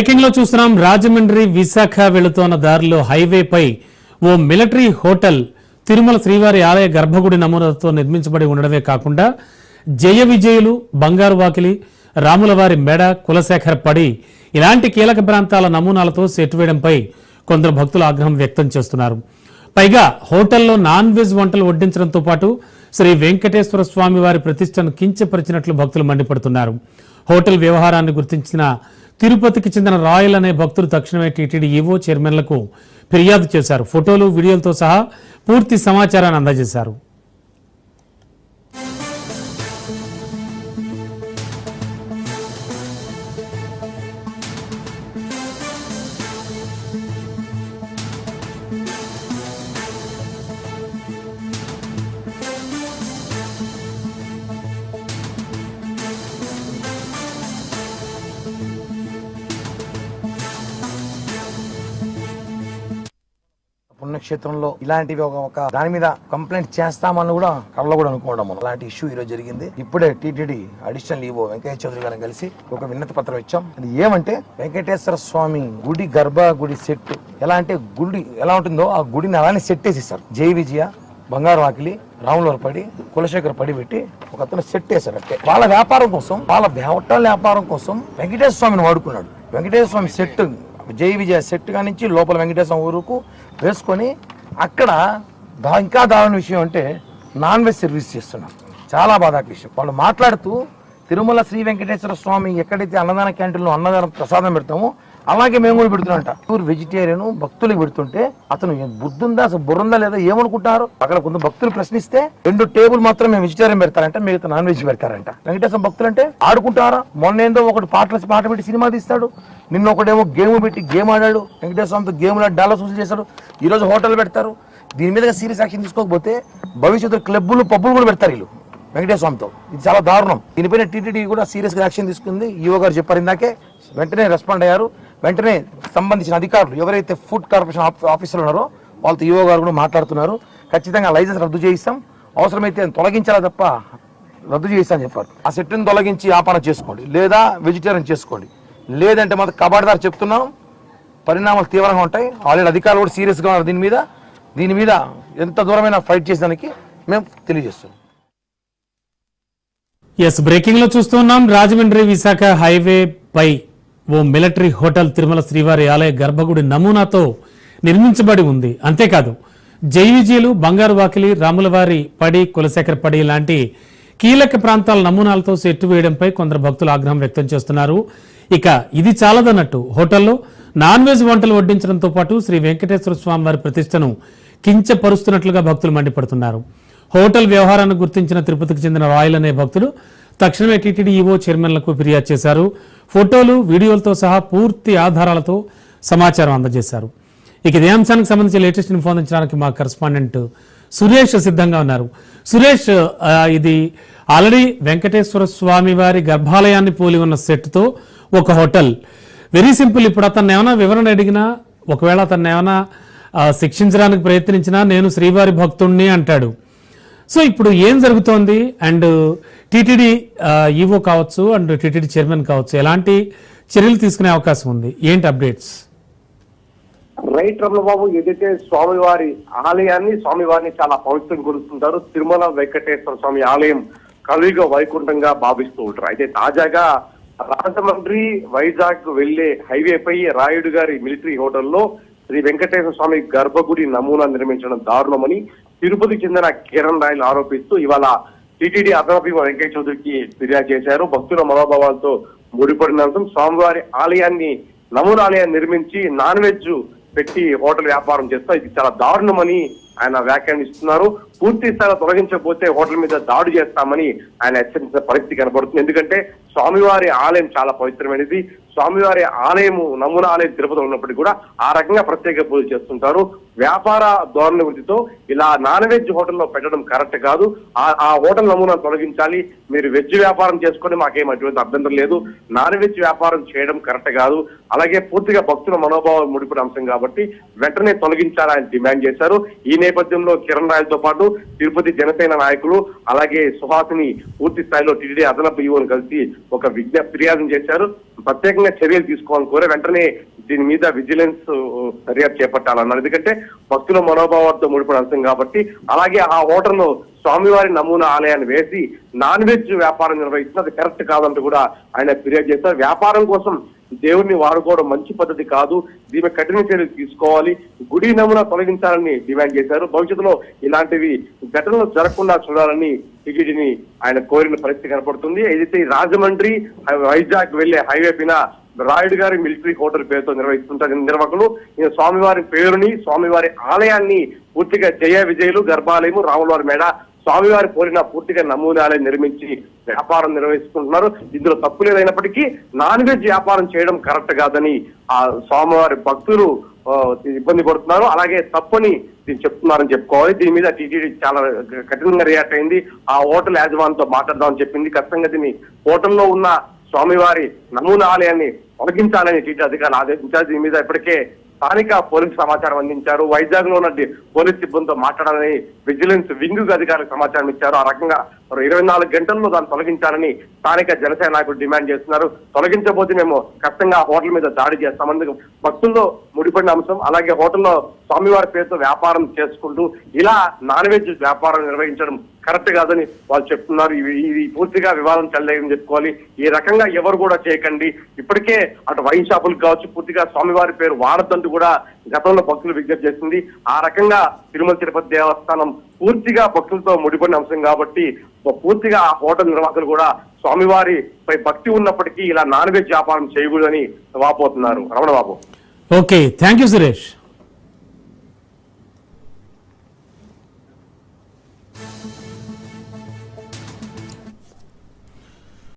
బ్రేకింగ్లో చూస్తున్నాం రాజమండ్రి విశాఖ వెళుతోన్న దారిలో హైవేపై ఓ మిలిటరీ హోటల్ తిరుమల శ్రీవారి ఆలయ గర్భగుడి నమూనాతో నిర్మించబడి ఉండడమే కాకుండా జయ విజయులు బంగారు వాకిలి రాములవారి మెడ కులశేఖర పడి ఇలాంటి కీలక ప్రాంతాల నమూనాలతో సెట్ వేయడంపై కొందరు భక్తులు ఆగ్రహం వ్యక్తం చేస్తున్నారు. పైగా హోటల్లో నాన్ వెజ్ వంటలు వడ్డించడంతో పాటు శ్రీ వెంకటేశ్వర స్వామి వారి ప్రతిష్టను కించపరిచినట్లు భక్తులు మండిపడుతున్నారు. హోటల్ వ్యవహారాన్ని గుర్తించిన తిరుపతికి చెందిన రాయల్ అనే భక్తులు తక్షణమే టీటీడీ ఈవో చైర్మన్లకు ఫిర్యాదు చేశారు. ఫోటోలు వీడియోలతో సహా పూర్తి సమాచారాన్ని అందజేశారు. పుణ్యక్షేత్రంలో ఇలాంటివి ఒక ఒక దాని మీద కంప్లైంట్ చేస్తామని కూడా కళ్ళలో కూడా అనుకోవడం మనం. అలాంటి ఇష్యూ ఈ రోజు జరిగింది. ఇప్పుడే TTD additional EO Venkaiah Chowdary గారిని కలిసి ఒక విన్నతి పత్రం ఇచ్చాం. అది ఏమంటే వెంకటేశ్వర స్వామి గుడి గర్భ గుడి సెట్ ఎలా అంటే గుడి ఎలా ఉంటుందో ఆ గుడిని అలానే సెట్ వేసేసారు. జై విజయ బంగారు ఆకిలి రాములవారి పడి కులశేఖర్ పడి పెట్టి ఒక అతను సెట్ వేశారు అంటే వాళ్ళ వ్యాపారం కోసం వాళ్ళ దేవటాల వ్యాపారం కోసం వెంకటేశ్వర స్వామిని వాడుకున్నాడు. వెంకటేశ్వర స్వామి సెట్ జై విజయ సెట్ నుంచి లోపల వెంకటేశ్వర ఊరుకు వేసుకొని అక్కడ దా ఇంకా దారుణ విషయం అంటే నాన్ వెజ్ సర్వీస్ చేస్తున్నాం. చాలా బాధాక విషయం. వాళ్ళు మాట్లాడుతూ తిరుమల శ్రీ వెంకటేశ్వర స్వామి ఎక్కడైతే అన్నదాన క్యాంటీన్లో అన్నదానం ప్రసాదం పెడతామో అలాగే మేము కూడా పెడుతున్నట్ట ప్యూర్ వెజిటేరియన్ భక్తులకు పెడుతుంటే అతను బుద్ధుందా అసలు బుర్రందా లేదా ఏమనుకుంటారు అక్కడ కొంత భక్తులు ప్రశ్నిస్తే రెండు టేబుల్ మాత్రం మేము వెజిటేరియన్ పెడతారంట మిగతా నాన్ వెజ్ పెడతారంట. వెంకటేశ్వర భక్తులు అంటే ఆడుకుంటారా? మొన్న ఏందో ఒకటి పాటలు పాట పెట్టి సినిమా తీస్తాడు. నిన్న ఒకటేమో గేమ్ పెట్టి గేమ్ ఆడాడు. వెంకటేశ్వరంతో స్వామితో గేమ్లో డాలర్ సూచన చేశాడు. ఈ రోజు హోటల్ పెడతారు. దీని మీద సీరియస్ యాక్షన్ తీసుకోకపోతే భవిష్యత్తులో క్లబ్బులు పబ్బులు కూడా పెడతారు వీళ్ళు వెంకటేశ్వర స్వామితో. ఇది చాలా దారుణం. దీనిపైన టీటీడీ కూడా సీరియస్గా యాక్షన్ తీసుకుంది. ఈవో గారు చెప్పారు ఇందాకే. వెంటనే రెస్పాండ్ అయ్యారు. వెంటనే సంబంధించిన అధికారులు ఎవరైతే ఫుడ్ కార్పొరేషన్ ఆఫ్- ఆఫీసర్లు ఉన్నారో వాళ్ళతో ఈవో గారు కూడా మాట్లాడుతున్నారు. ఖచ్చితంగా లైసెన్స్ రద్దు చేయిస్తాం. అవసరమైతే తొలగించాలా తప్ప రద్దు చేయిస్తామని చెప్పారు. ఆ సెట్ని తొలగించి ఆపన చేసుకోండి. లేదా వెజిటేరియన్ చేసుకోండి. లేదంటే మాత్రం కబాడదారు చెప్తున్నాం. పరిణామాలు తీవ్రంగా ఉంటాయి. ఆల్రెడీ అధికారులు కూడా సీరియస్గా ఉన్నారు దీని మీద. దీని మీద ఎంత దూరమైన ఫైట్ చేసేదానికి మేము తెలియజేస్తున్నాం. ఎస్ బ్రేకింగ్లో చూస్తున్నాం రాజమండ్రి విశాఖ హైవే పై ఓ మిలిటరీ హోటల్ తిరుమల శ్రీవారి ఆలయ గర్భగుడి నమూనాతో నిర్మించబడి ఉంది. అంతేకాదు జైవిజీలు బంగారు వాకిలి రాములవారి పడి కులశేఖర్ పడి లాంటి కీలక ప్రాంతాల నమూనాలతో సెట్టు వేయడంపై కొందరు భక్తులు ఆగ్రహం వ్యక్తం చేస్తున్నారు. ఇక ఇది చాలదన్నట్టు హోటల్లో నాన్ వెజ్ వంటలు వడ్డించడంతో పాటు శ్రీ వెంకటేశ్వర స్వామి వారి ప్రతిష్టను కించపరుస్తున్నట్లుగా భక్తులు మండిపడుతున్నారు. హోటల్ వ్యవహారాన్ని గుర్తించిన తిరుపతికి చెందిన రాయల్ అనే భక్తులు తక్షణమే టీటీడీ ఈవో చైర్మన్లకు ఫిర్యాదు చేశారు. ఫోటోలు వీడియోలతో సహా పూర్తి ఆధారాలతో సమాచారం అందజేశారు. ఇక ఇదే అంశానికి సంబంధించి లేటెస్ట్ ఇన్ఫో అందించడానికి మా కరెస్పాండెంట్ సురేష్ సిద్ధంగా ఉన్నారు. సురేష్ ఇది ఆల్రెడీ వెంకటేశ్వర స్వామి వారి గర్భాలయాన్ని పోలి ఉన్న సెట్తో ఒక హోటల్. వెరీ సింపుల్ ఇప్పుడు అతను ఏమైనా వివరణ అడిగినా ఒకవేళ అతను ఏమైనా శిక్షించడానికి ప్రయత్నించినా నేను శ్రీవారి భక్తుణ్ణి అంటాడు. సో ఇప్పుడు ఏం జరుగుతోంది? అండ్ టీటీడీ ఈవో కావచ్చు అండ్ టీటీడీ చైర్మన్ కావచ్చు ఎలాంటి చర్యలు తీసుకునే అవకాశం ఉంది? ఏంటి అప్డేట్స్? రైట్ రమణబాబు ఏదైతే స్వామివారి ఆలయాన్ని స్వామివారిని చాలా పవిత్రం కొలుస్తుంటారు తిరుమల వెంకటేశ్వర స్వామి ఆలయం కలియుగ వైకుంఠంగా భావిస్తూ ఉంటారు. అయితే తాజాగా రాజమండ్రి వైజాగ్ వెళ్ళే హైవేపై రాయుడు గారి మిలిటరీ హోటల్లో శ్రీ వెంకటేశ్వర స్వామి గర్భగుడి నమూనా నిర్మించడం దారుణమని తిరుపతి చెందిన కిరణ్ రాయలు ఆరోపిస్తూ ఇవాళ టీటీడీ అదనపు వెంకయ్య చౌదరికి ఫిర్యాదు చేశారు. భక్తుల మనోభావాలతో ముడిపడిన స్వామివారి ఆలయాన్ని నమూనా ఆలయాన్ని నిర్మించి నాన్ వెజ్ పెట్టి హోటల్ వ్యాపారం చేస్తా ఇది చాలా దారుణమని ఆయన వ్యాఖ్యానిస్తున్నారు. పూర్తి స్థాయిలో తొలగించకపోతే హోటల్ మీద దాడి చేస్తామని ఆయన హెచ్చరించిన పరిస్థితి కనబడుతుంది ఎందుకంటే స్వామివారి ఆలయం చాలా పవిత్రమైనది. స్వామివారి ఆలయము నమూనా ఆలయం తిరుపతిలో ఉన్నప్పటికీ కూడా ఆ రకంగా ప్రత్యేక పూజ చేస్తుంటారు. వ్యాపార ధోరణి వృద్ధితో ఇలా నాన్ వెజ్ హోటల్లో పెట్టడం కరెక్ట్ కాదు. ఆ ఆ హోటల్ నమూనా తొలగించాలి. మీరు వెజ్ వ్యాపారం చేసుకొని మాకేం అటువంటి అభ్యంతరం లేదు. నాన్ వెజ్ వ్యాపారం చేయడం కరెక్ట్ కాదు. అలాగే పూర్తిగా భక్తుల మనోభావం ముడిపడి అంశం కాబట్టి వెంటనే తొలగించాలని ఆయన డిమాండ్ చేశారు. ఈ నేపథ్యంలో కిరణ్ రాయలతో పాటు తిరుపతి జనసేన నాయకులు అలాగే సుహాసిని పూర్తి స్థాయిలో టీడీ అదనపు ఈవోను కలిసి ఒక విజ్ఞ ఫిర్యాదు చేశారు. ప్రత్యేక ప్రత్యేకంగా చర్యలు తీసుకోవాలని కోరే వెంటనే దీని మీద విజిలెన్స్ దర్యాప్తు చేపట్టాలన్నారు. ఎందుకంటే భక్తుల మనోభావాలతో ముడిపడిన అంశం కాబట్టి అలాగే ఆ హోటల్లో స్వామివారి నమూనా ఆలయాన్ని వేసి నాన్ వెజ్ వ్యాపారం నిర్వహిస్తుంది అది కరెక్ట్ కాదంటూ కూడా ఆయన ఫిర్యాదు చేశారు. వ్యాపారం కోసం దేవుణ్ణి వాడుకోవడం మంచి పద్ధతి కాదు. దీని కఠిన చర్యలు తీసుకోవాలి. గుడి నమూనా తొలగించాలని డిమాండ్ చేశారు. భవిష్యత్తులో ఇలాంటివి ఘటనలు జరగకుండా చూడాలని టికెట్ని ఆయన కోరిన పరిస్థితి కనపడుతుంది. ఏదైతే రాజమండ్రి వైజాగ్ వెళ్ళే హైవే పైన రాయుడు గారి మిలిటరీ హోటల్ పేరుతో నిర్వహిస్తుంటారు నిర్వాహకులు. ఈయన స్వామివారి పేరుని స్వామివారి ఆలయాన్ని పూర్తిగా జయ విజయులు గర్భాలయము రాములవారి మేడ స్వామివారి పోలిన పూర్తిగా నమూనాలయం నిర్మించి వ్యాపారం నిర్వహిస్తుంటున్నారు ఇందులో తప్పు లేదైనప్పటికీ నాన్ వెజ్ వ్యాపారం చేయడం కరెక్ట్ కాదని ఆ స్వామివారి భక్తులు ఇబ్బంది పడుతున్నారు. అలాగే తప్పని చెప్తున్నారని చెప్పుకోవాలి. దీని మీద టీటీడీ చాలా కఠినంగా రియాక్ట్ అయింది. ఆ హోటల్ యాజమాన్తో మాట్లాడదామని చెప్పింది. ఖచ్చితంగా దీన్ని హోటల్లో ఉన్న స్వామివారి నమూనా ఆలయాన్ని తొలగించాలని టీటీ అధికారులు ఆదేశించారు. దీని మీద ఇప్పటికే స్థానిక పోలీసు సమాచారం అందించారు. వైజాగ్లో ఉన్న పోలీస్ సిబ్బందితో మాట్లాడాలని విజిలెన్స్ వింగ్ అధికారులకు సమాచారం ఇచ్చారు. ఆ రకంగా ఇరవై నాలుగు గంటల్లో దాన్ని తొలగించాలని స్థానిక జనసేన నాయకులు డిమాండ్ చేస్తున్నారు. తొలగించబోతే మేము ఖచ్చితంగా హోటల్ మీద దాడి చేస్తాం. అందుకు భక్తుల్లో ముడిపడిన అంశం అలాగే హోటల్లో స్వామివారి పేరుతో వ్యాపారం చేసుకుంటూ ఇలా నాన్ వెజ్ వ్యాపారం నిర్వహించడం కరెక్ట్ కాదని వాళ్ళు చెప్తున్నారు. ఇవి ఇది పూర్తిగా వివాదం చెల్లలేదని చెప్పుకోవాలి. ఈ రకంగా ఎవరు కూడా చేయకండి. ఇప్పటికే అటు వైన్ షాపులకు కావచ్చు పూర్తిగా స్వామివారి పేరు వాడద్దంటూ కూడా గతంలో భక్తులు విజ్ఞప్తి చేసింది. ఆ రకంగా తిరుమల తిరుపతి దేవస్థానం పూర్తిగా భక్తులతో ముడిపడిన అంశం కాబట్టి పూర్తిగా ఆ హోటల్ నిర్వాహకులు కూడా స్వామివారి పై భక్తి ఉన్నప్పటికీ ఇలా నాన్ వెజ్ వ్యాపారం చేయకూడదని వాపోతున్నారు. Ramana Babu. Okay. Thank you Suresh.